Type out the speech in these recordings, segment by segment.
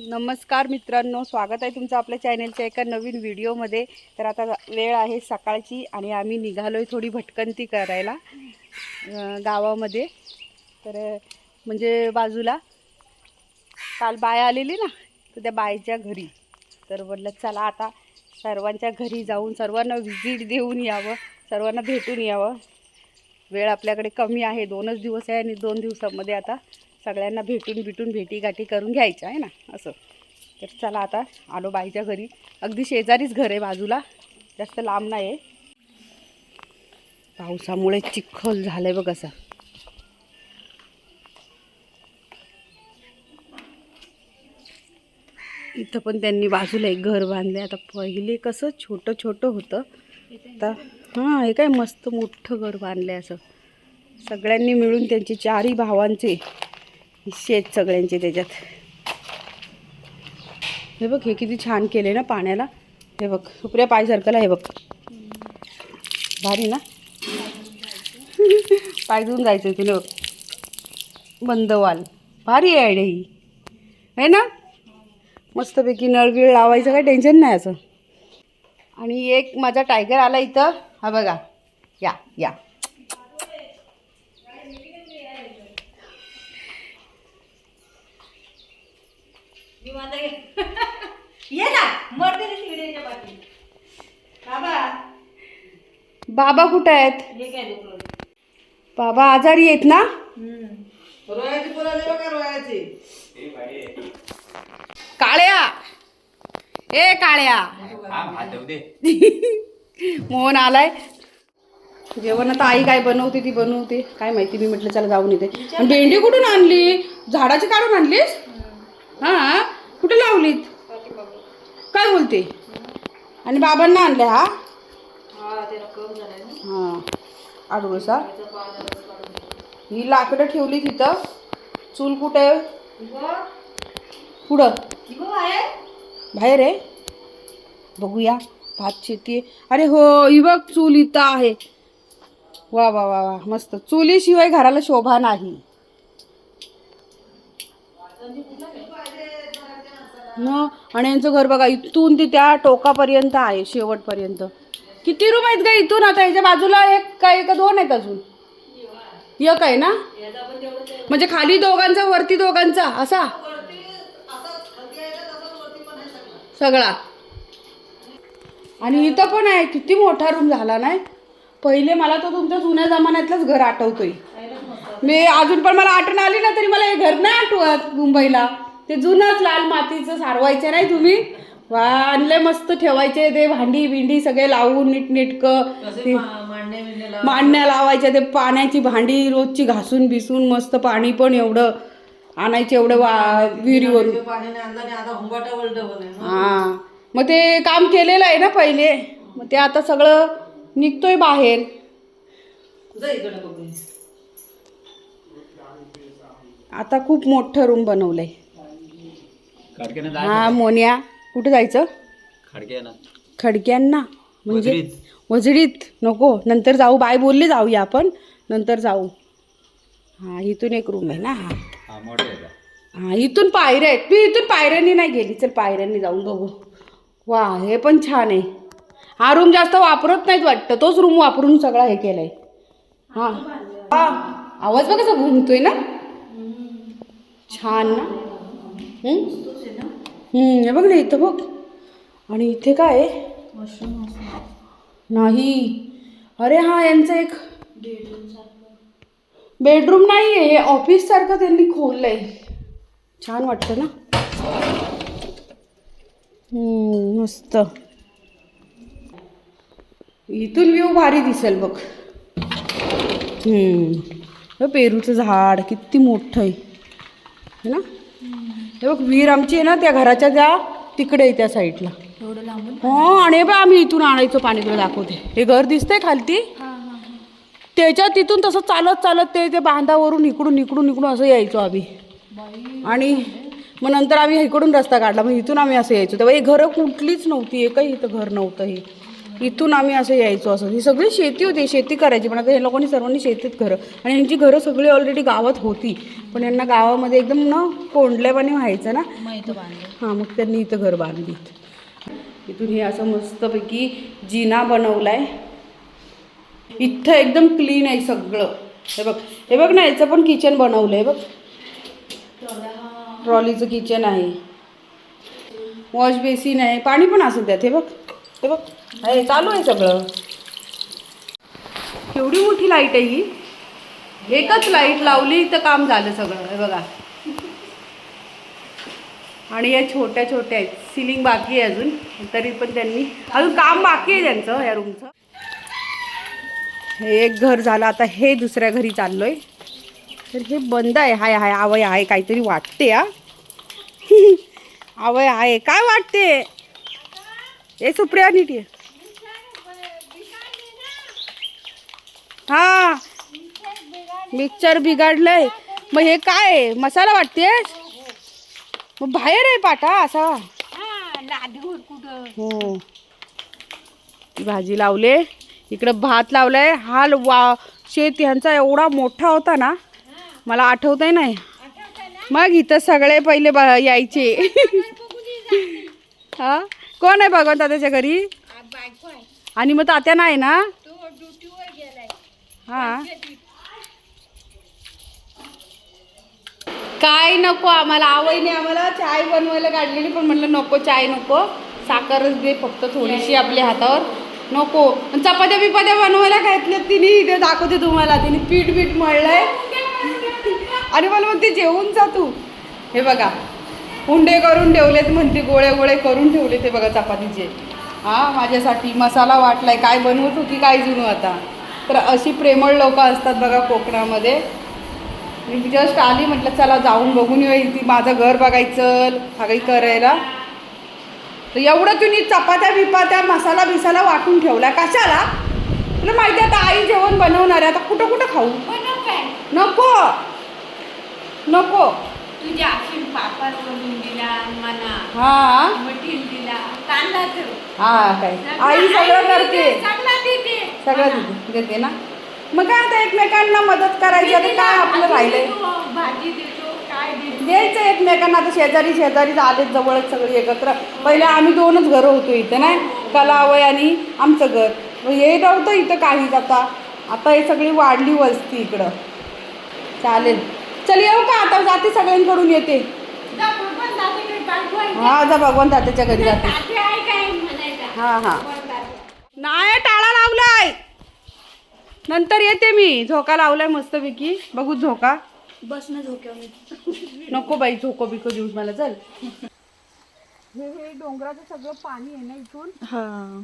नमस्कार मित्रांनो स्वागत आहे तुमचं आपल्या चॅनलच्या एका नवीन व्हिडिओमध्ये. तर आता वेळ आहे सकाळची आणि आम्ही निघालो आहे थोडी भटकंती करायला गावामध्ये. तर म्हणजे बाजूला काल बाय आलेली ना तर त्या बायच्या घरी. तर म्हटलं चला आता सर्वांच्या घरी जाऊन सर्वांना व्हिजिट देऊन यावं सर्वांना भेटून यावं. वेळ आपल्याकडे कमी आहे दोनच दिवस आहे आणि दोन दिवसामध्ये आता सगळ्यांना भेटून भेटून भेटी गाठी करून घ्यायच्या आहे ना असं. तर चला आता आलो बाईच्या घरी. अगदी शेजारीच घर आहे बाजूला. जास्त लांब नाही आहे. पावसामुळे चिखल झालं आहे बघ असं. इथं पण त्यांनी बाजूला एक घर बांधले आता पहिले कसं छोटं छोटं होतं. आता हां हे काय मस्त मोठं घर बांधलं आहे असं. सगळ्यांनी मिळून त्यांचे चारही भावांचे हिस्से आहेत सगळ्यांचे त्याच्यात. हे बघ हे किती छान केले ना पाण्याला. हे बघ सुप्रिया पाय सरकला हे बघ. भारी ना? पाय धुवून जायचं तुला बघ. बंद वाल. भारी आहे आयडिया ही. आहे ना? मस्तपैकी नळगिळ लावायचं काही टेन्शन नाही असं. आणि एक माझा टायगर आला इथं. हा बघा. या या. ये ना मरते ना शिगडीच्या पाठी. बाबा. बाबा कुठं आहेत? हे काय दुखलं बाबा आजारी आहेत ना? रोयाची रोयाची. काळ्या. ए काळ्या. मोहन आलाय. जेवण आता आई काय बनवते ती बनवते. काय माहिती मी म्हटलं चला जाऊन येते. आणि भेंडी कुठून आणली? झाडाची काढून आणलीस? हा? कुठे लावलीत? काय बोलते? आणि बाबांना आणले हा? हा. त्याला हा ही लाकडं ठेवली तिथं. चूल कुठे? आहे पुढं. बाहेर आहे? बघूया. भात शेती अरे हो ही बघ चूल इथं आहे. वा वा वा वा. मस्त. चुलीशिवाय घराला शोभा नाही. न आणि यांचं घर बघा इथून ते त्या टोकापर्यंत आहे शेवटपर्यंत. किती रूम आहेत का इथून? आता याच्या बाजूला एक काय का दोन आहेत अजून. एक आहे ना? म्हणजे खाली दोघांचा वरती दोघांचा असा? सगळा. आणि इथं पण आहे किती मोठा रूम झाला नाही? पहिले मला तो तुमच्या जुन्या जमान्यातलंच घर आठवतोय. मी अजून पण मला आठवण आली ना तरी मला हे घर नाही आठवत मुंबईला. ते जुनंच लाल मातीचं सारवायचे नाही तुम्ही? वा आणले मस्त ठेवायचे ते भांडी बिंडी सगळे लावून नीटनेटकं. ते मांडण्या लावायच्या? ते पाण्याची भांडी रोजची घासून बिसून मस्त पाणी पण एवढं आणायचे एवढं वा विहिरीवरून. हा. मग ते काम केलेलं आहे ना पहिले? मग ते आता सगळं निघतोय बाहेर. आता खूप मोठं रूम बनवलंय. हा मोन्या कुठे जायचं? खडक्यानं. खडक्यांना. म्हणजे. वजडीत. नको नंतर जाऊ. बाय बोलले जाऊया आपण. नंतर जाऊ. हा इथून एक रूम आहे ना हा. हा इथून पायऱ्या आहेत. मी इथून पायऱ्यांनी नाही गेली. चल पायऱ्यांनी जाऊन बघू. वा हे पण छान आहे. हा रूम जास्त वापरत नाहीत वाटतं. तोच रूम वापरून सगळा हे केलाय. हा. हा. आवाज बघ कसा घुमतोय ना? छान ना? हे बघ ना इथं बघ. आणि इथे काय आहे? नाही. अरे हा यांचं एक बेडरूम नाही आहे हे ऑफिस सारखं त्यांनी खोललंय. छान वाटतं ना? हम्म, मस्त. इथून व्ह्यू भारी दिसेल बघ. हम्म. पेरूचं झाड किती मोठं आहे. है ना? हे बघ विहीर आमची आहे ना त्या घराच्या त्या तिकडे आहे त्या साईडला. हो आणि बघ आम्ही इथून आणायचो पाणी तुला दाखवते. हे घर दिसतंय खालती. त्याच्या तिथून तसं चालत चालत ते ते बांधावरून इकडून इकडून इकडून असं यायचो आम्ही. आणि मग नंतर आम्ही इकडून रस्ता काढला. मग इथून आम्ही असं यायचो. तेव्हा हे घरं कुठलीच नव्हती एकही इथं घर नव्हतं हे. इथून आम्ही असं यायचो असं. ही सगळी शेती होती शेती करायची. पण आता हे लोकांनी सर्वांनी शेतीत घरं. आणि यांची घरं सगळी ऑलरेडी गावात होती. पण यांना गावामध्ये एकदम न कोंडल्यावाने व्हायचं ना. हां मग त्यांनी इथं घर बांधली इथून हे असं मस्तपैकी जिना बनवलाय. इथं एकदम क्लीन आहे सगळं. हे बघ. हे बघ ना याचं पण किचन बनवलं आहे बघ. ट्रॉलीचं किचन आहे. वॉश बेसिन आहे. पाणी पण असं त्यात हे बघ. हे बघ हे चालू आहे सगळं. केवढी मोठी लाइट आहे ही. एकच लाइट लावली तर काम झालं सगळं हे बघा. आणि या छोट्या छोट्या आहेत. सिलिंग बाकी आहे अजून. तरी पण त्यांनी अजून काम बाकी आहे त्यांचं या रूमचं हे एक घर झालं आता हे दुसऱ्या घरी चाललोय. तर हे बंद आहे. हाय हाय आवय आहे काहीतरी वाटते हा. आवय आहे काय वाटते? ए सुप्रिया नीट ये. हा। मिक्सर बिघडलंय मग हे काय? मसाला वाटतेस? मग बाहेर आहे पाटा असा. हो. भाजी लावले. इकडं भात लावलाय. हा ल- वा शेत ह्यांचा एवढा मोठा होता ना मला आठवतंय नाही. मग इथं सगळे पहिले यायचे. हा? कोण आहे भगवान तात्याच्या घरी? आणि मग तात्या नाही ना? हा. काय नको आम्हाला आवईने आम्हाला चाय बनवायला काढलेली पण म्हणलं नको चाय नको. साखरच दे फक्त थोडीशी आपल्या हातावर. नको. आणि चपात्या बिपात्या बनवायला घातल्या तिने इथे दाखवते तुम्हाला. तिने पीठ बीठ मळलंय. आणि मला मग ते जेवून जा तू. हे बघा. हुंडे करून ठेवलेत म्हणते गोळे गोळे करून ठेवले ते बघा चपातीचे. हा माझ्यासाठी मसाला वाटलाय काय बनवत होती काय जुनू आता? तर अशी प्रेमळ लोक असतात बघा कोकणामध्ये. मी जस्ट आली म्हटलं चला जाऊन बघून येऊ ती माझं घर बघायचं हा काही करायला. तर एवढं तुम्ही चपात्या बिपात्या मसाला बिसाला वाटून ठेवला कशाला? तुला माहिती आता आई जेवण बनवणार आहे आता कुठं कुठं खाऊ? नको. नको. तुझ्या अक्षिण पापड बनवून दिला मना हा. मटील दिला कांदा ठेव. हा काय? आई सगळं करते. सगळं देते. सगळं देते देते ना? मग काय आता एकमेकांना मदत करायची? आता काय आपलं राहिलंय? देतो, भाजी देतो काय देतो? द्यायचं एकमेकांना. आता शेजारी शेजारी आलेत जवळच सगळी एकत्र. पहिले आम्ही दोनच घरं होतो इथं नाही? कलावय आणि आमचं घर. मग हे नव्हतं इथं काहीच आता. आता हे सगळी वाढली वस्ती इकडं. चालेल. चल येऊ का? आता जाते सगळ्यांकडून येते. हा जा भगवान तात्याच्या घरी जाते. ताते आहे काय म्हणायचा? हा हा. नाही टाळा लावलाय. नंतर येते मी. झोका लावलाय मस्तपैकी. बघू झोका. बस ना झोक्यावर. नको बाई झोको बिको देऊस मला. चल. हे हे डोंगराचं सगळं पाणी आहे ना इथून? हा.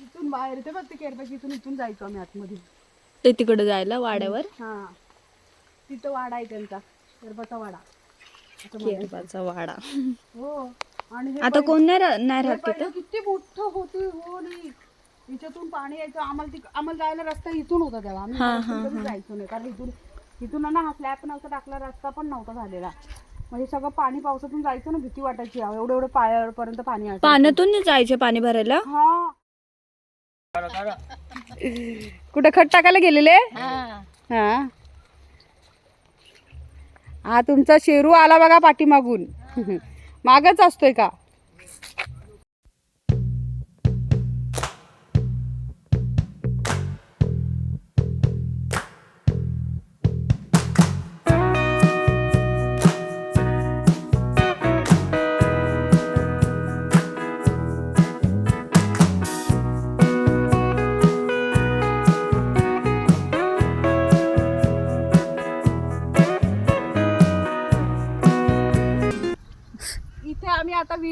इथून बाहेर ते केरपाची इथून इथून जायचो आम्ही आतमध्ये. ते तिकडे जायला वाड्यावर? हा. तिथं वाडा आहे त्यांचा केरपाचा वाडा. असं म्हणायचं. केरपाचा वाडा. हो. आणि हे आता कोण नाही रा- नाही हे राहत पहिलं तिथं? किती मोठं होती हो नाही. याच्यातून पाणी यायचं. आम्हाला तिक आम्हाला जायला रस्ता इथून होता तेव्हा. आम्ही हा, हा, कधीच जायचो नाही. कारण इथून इथून ना हा स्लॅब नव्हता टाकला रस्ता पण नव्हता झालेला. म्हणजे सगळं पाणी पावसातून जायचं ना भीती वाटायची. अहो, एवढं एवढं पायापर्यंत पाणी असायचं. पाण्यातून जायचे पाणी भरायला? हा. कुठं खत टाकायला गेलेले? हा. हा तुमचा शेरू आला बघा पाठीमागून. मागच असतोय का?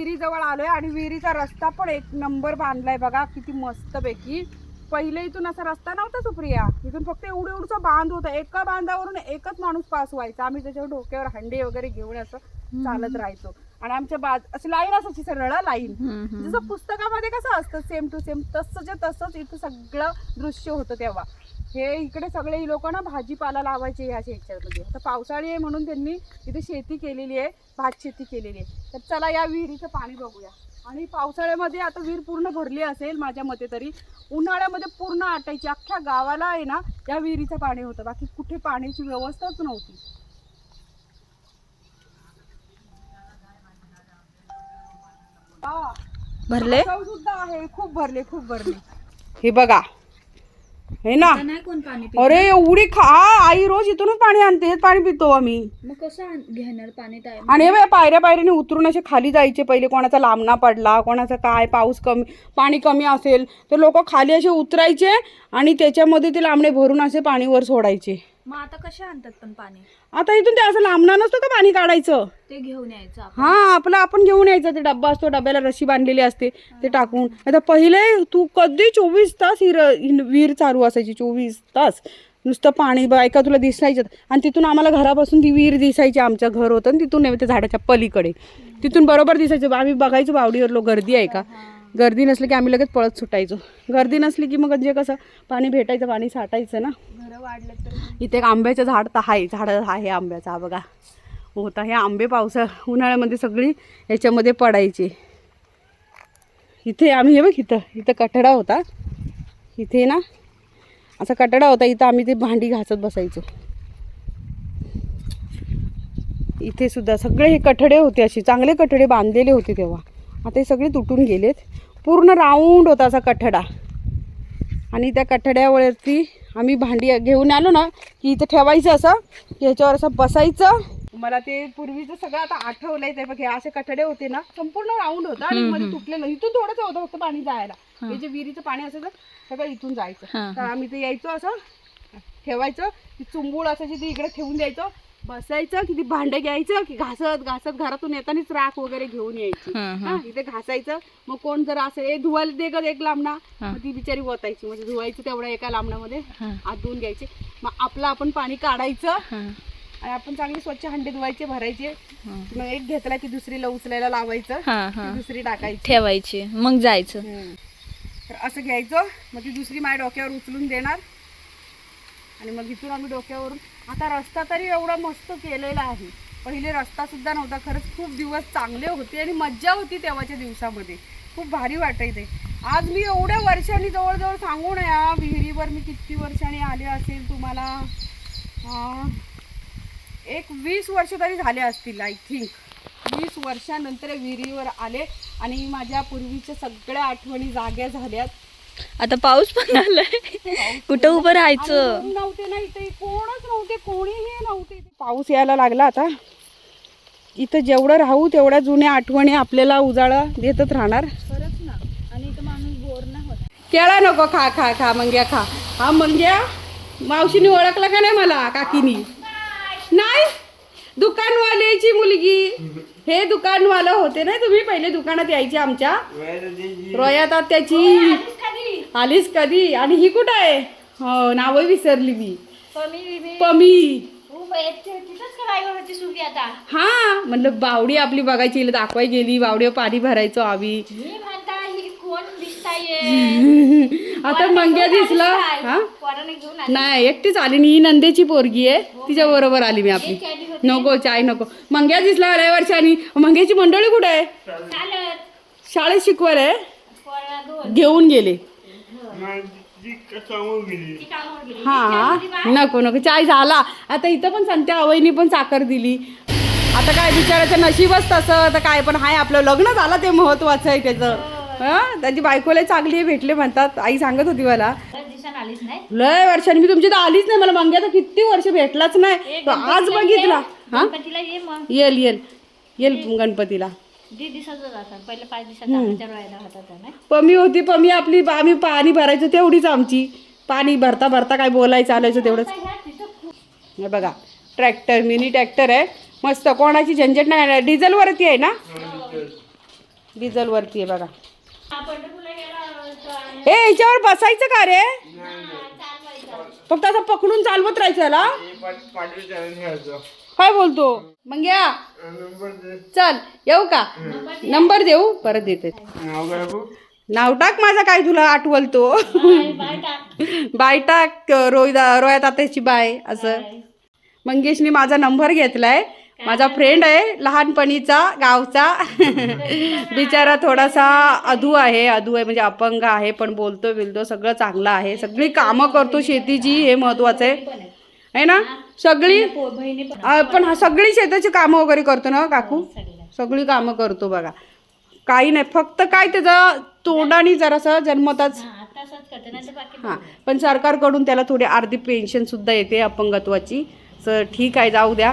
विहिरीजवळ आलोय आणि विहिरीचा रस्ता पण एक नंबर बांधलाय बघा किती मस्त पैकी पहिले इथून असा रस्ता नव्हता सुप्रिया. इथून फक्त एवढं एवढसा बांध होता. एका बांधावरून एकच माणूस पास व्हायचा. आम्ही त्याच्यावर डोक्यावर हंडे वगैरे घेऊन असं चालत राहायचो. आणि आमच्या बाज अशी लाईन असायची सरळ लाईन. जसं पुस्तकामध्ये कसं असतं सेम टू सेम तसंच्या तसंच इथं सगळं दृश्य होतं तेव्हा. हे इकडे सगळे लोक ना भाजीपाला लावायचे ह्या शेतामध्ये आता पावसाळी आहे म्हणून त्यांनी इथे शेती केलेली आहे भात शेती केलेली आहे. तर चला या विहिरीचं पाणी बघूया. आणि पावसाळ्यामध्ये आता विहीर पूर्ण भरली असेल माझ्या मते तरी उन्हाळ्यामध्ये पूर्ण आटायची. अख्ख्या गावाला आहे ना या विहिरीचं पाणी होतं. बाकी कुठे पाण्याची व्यवस्थाच नव्हती. हा. भरले? सुद्धा आहे. खूप भरले खूप भरले. हे बघा. हे ना? नाही कोण पाणी अरे एवढी खा आई रोज इथूनच पाणी आणते हेच पाणी पितो आम्ही. मग कसं घेणार पाणी काय आणि हे बघा, पायऱ्या पायऱ्याने उतरून असे खाली जायचे पहिले कोणाचा लांबणा पडला कोणाचा काय पाऊस कमी पाणी कमी असेल तर लोक खाली असे उतरायचे आणि त्याच्यामध्ये ते लांबणे भरून असे पाणी वर सोडायचे. मग आता कशा आणतात पण पाणी? आता इथून ते असं लांबणा नसतं का पाणी काढायचं? ते घेऊन यायचं आपण. हा आपलं आपण घेऊन यायचं. ते डब्बा असतो डब्याला रशी बांधलेली असते ते टाकून. आता पहिले तू कधी चोवीस तास ही र- ही विहीर चालू असायची चोवीस तास. नुसतं पाणी बायका तुला दिसायचं आणि तिथून आम्हाला घरापासून ती विहीर दिसायची आमचं घर होतं आणि तिथून त्या झाडाच्या पलीकडे. तिथून बरोबर दिसायचं. आम्ही बघायचो बावडीवर लो गर्दी आहे का? गर्दी नसली की आम्ही लगेच पळत सुटायचो. गर्दी नसली की मग म्हणजे कसं पाणी भेटायचं पाणी साठायचं ना. इथे एक आंब्याचं झाड तर आहे झाड आहे आंब्याचा बघा. होता हे आंबे पावसा उन्हाळ्यामध्ये सगळी याच्यामध्ये पडायचे. इथे आम्ही हे बघ इथं इथं कठडा होता. इथे ना असा कठडा होता इथं आम्ही ते भांडी घासत बसायचो. इथे सुद्धा सगळे हे कठडे होते असे चांगले कठडे बांधलेले होते तेव्हा. आता हे सगळे तुटून गेलेत. पूर्ण राऊंड होता असा कठडा. आणि त्या कठड्यावरती आम्ही भांडी घेऊन आलो ना की इथं ठेवायचं असं की ह्याच्यावर असं बसायचं. मला ते पूर्वीचं सगळं आता आठवलंय ते बघ हे असे कठडे होते ना संपूर्ण राऊंड होता आणि मध्ये तुटलेलं. इथून थोडंच होतं फक्त पाणी जायला. हे. जे विहिरीचं पाणी असायचं सगळं इथून जायचं. तर आम्ही ते यायचो असं ठेवायचं. ती चुंबूळ असायची ती इकडे ठेवून द्यायचं. बसायचं की ती भांडे घ्यायचं की घासत घासत घरातून येतानाच राख वगैरे घेऊन यायची. हं, हा. इथे घासायचं. मग कोण जर असं ए धुवायला दे ग एक लांबणा. मग ती बिचारी ओतायची म्हणजे धुवायची तेवढ्या एका लांबणामध्ये हं. आत धुवून घ्यायचे. मग आपलं आपण पाणी काढायचं. हं, आणि आपण चांगले स्वच्छ हंडे धुवायचे भरायचे. हं. मग एक घेतला की दुसरीला उचलायला लावायचं. हं, हं. दुसरी टाकायची. ठेवायची. मग जायचं. तर असं घ्यायचं. मग ती दुसरी माझ्या डोक्यावर उचलून देणार. आणि मग इथून आम्ही डोक्यावरून आता रस्ता तरी एवढा मस्त केलेला आहे. पहिले रस्तासुद्धा नव्हता खरंच खूप दिवस चांगले होते आणि मज्जा होती तेव्हाच्या दिवसामध्ये. खूप भारी वाटायचे आज मी एवढ्या वर्षांनी जवळजवळ सांगू नया विहिरीवर मी किती वर्षांनी आले असेल तुम्हाला? एक वीस वर्ष तरी झाले असतील आय थिंक वीस वर्षानंतर विहिरीवर आले आणि माझ्या पूर्वीच्या सगळ्या आठवणी जाग्या झाल्यात. आता पाऊस पण आलाय. कुठं उभं आणि राहायचं नव्हते ना इथे. कोणच नव्हते कोणीही नव्हते. पाऊस यायला लागला आता. इथं जेवढं राहू तेवढ्या जुन्या आठवणी आपल्याला उजाळा देतच राहणार. खरंच ना. आणि इथं माणूस बोर नाही होत. केळा नको खा खा खा मंग्या खा. हा मंग्या मावशीने ओळखला का नाही मला काकीनी? नाही? दुकानवाल्याची मुलगी. हे दुकानवाला होते ना तुम्ही? पहिले दुकानात यायचे आमच्या. रोयात त्याची आलीस कधी? आणि ही कुठं आहे? हो नावं विसरली मी. पमी हा म्हणलं बावडी आपली बघायची दाखवाय गेली बावडीवर पाणी भरायचो आम्ही. आता मंग्या दिसला. हा? नाही एकटीच आली ही नंदेची पोरगी आहे. तिच्या बरोबर आली मी आपली. नको चाय नको. मंग्या दिसला लय वर्षांनी. मंग्याची मंडळी कुठे आहे? शाळेत शिकवायला आहे? घेऊन गेले. हा हा. नको नको चाय झाला. आता इथं पण संत्या अवयनी पण साखर दिली. आता काय बिचाराचं नशीबच तसं तर काय पण हाय आपलं. लग्न झालं ते महत्वाचं आहे त्याचं. हा. त्याची बायकोला चांगली आहे, भेटले म्हणतात. आई सांगत होती मला. लय वर्षांनी मी तुमच्या तर आलीच नाही. मला मंग्या तर किती वर्ष भेटलाच नाही. तो आज बघितला. हा? ये मग. L L. येल गणपतीला. पमी होती पमी आपली आम्ही पाणी भरायचो तेवढीच आमची. पाणी भरता भरता काय बोलायचं चालायचं तेवढंच. हे बघा ट्रॅक्टर मिनी ट्रॅक्टर आहे. मस्त कोणाची झंझट नाही डिझेलवरती आहे ना? डिझेलवरती आहे बघा. ए याच्यावर बसायचं का रे? फक्त असं पकडून चालवत राहायचं काय बोलतो? मग या चल येऊ का? नंबर देऊ? परत देते. नाव टाक माझा काय तुला आठवल तो. बाय टाक रोहिदा रोया तात्याची बाय असं. मंगेशने माझा नंबर घेतलाय. माझा फ्रेंड आहे लहानपणीचा गावचा. बिचारा थोडासा अधू आहे अधू आहे म्हणजे अपंग आहे पण बोलतो बिलतो सगळं चांगलं आहे. सगळी कामं करतो शेतीची हे महत्वाचं आहे. आहे ना? सगळी पण हा सगळी शेताची कामं वगैरे करतो ना काकू? सगळी कामं करतो बघा. काही नाही फक्त काय त्याचं तोंडाने जरासं जन्मताच हां पण सरकारकडून त्याला थोडी अर्धी पेन्शन सुद्धा येते अपंगत्वाची. तर ठीक आहे जाऊ द्या.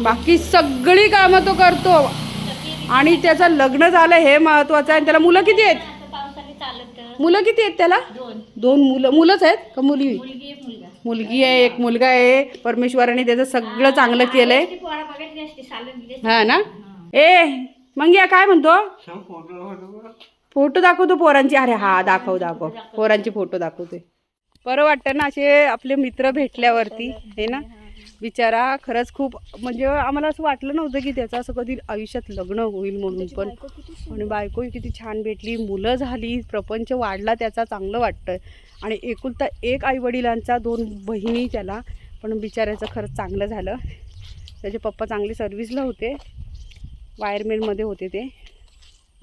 बाकी सगळी कामं तो करतो. आणि त्याचं लग्न झालं हे महत्वाचं आहे. आणि त्याला मुलं किती आहेत? मुलं किती आहेत त्याला? दोन. मुलं मुलंच आहेत का मुली मुलगी आहे एक मुलगा आहे. परमेश्वराने त्याचं सगळं चांगलं केलंय. हा ना? ए मग या काय म्हणतो? फोटो दाखवतो पोरांची. अरे हा दाखव दाखव. पोरांची फोटो दाखवते. बरं वाटतं ना असे आपले मित्र भेटल्यावरती. हे ना? बिचारा खरंच खूप म्हणजे आम्हाला असं वाटलं नव्हतं की त्याचं असं कधी आयुष्यात लग्न होईल म्हणून पण आणि बायको किती छान भेटली मुलं झाली प्रपंच वाढला त्याचा चांगलं वाटतं आणि एकुलता एक आईवडिलांचा दोन बहिणी त्याला पण बिचाऱ्याचं खरंच चांगलं झालं. त्याचे पप्पा चांगले सर्व्हिसला होते. वायरमॅनमध्ये होते ते.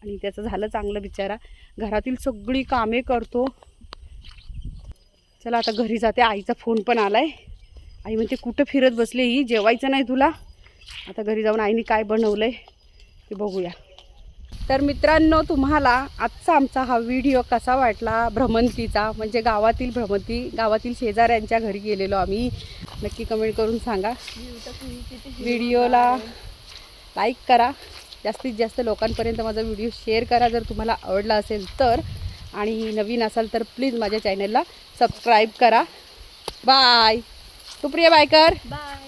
आणि त्याचं झालं चांगलं बिचारा. घरातील सगळी कामे करतो. चला आता घरी जाते. आईचा फोन पण आलाय. आई म्हणते कुठं फिरत बसले ही? जेवायचं नाही तुला? आता घरी जाऊन आईने काय बनवलं आहे ते बघूया. तर मित्रांनो तुम्हाला आजचा आमचा हा व्हिडिओ कसा वाटला? भ्रमंतीचा म्हणजे गावातील भ्रमंती गावातील शेजाऱ्यांच्या घरी गेलेलो आम्ही. नक्की कमेंट करून सांगा. व्हिडिओला लाईक करा. जास्तीत जास्त लोकांपर्यंत माझा व्हिडिओ शेअर करा जर तुम्हाला आवडला असेल तर. आणि नवीन असाल तर प्लीज माझ्या चॅनलला सबस्क्राईब करा. Bye Supriya biker. बाय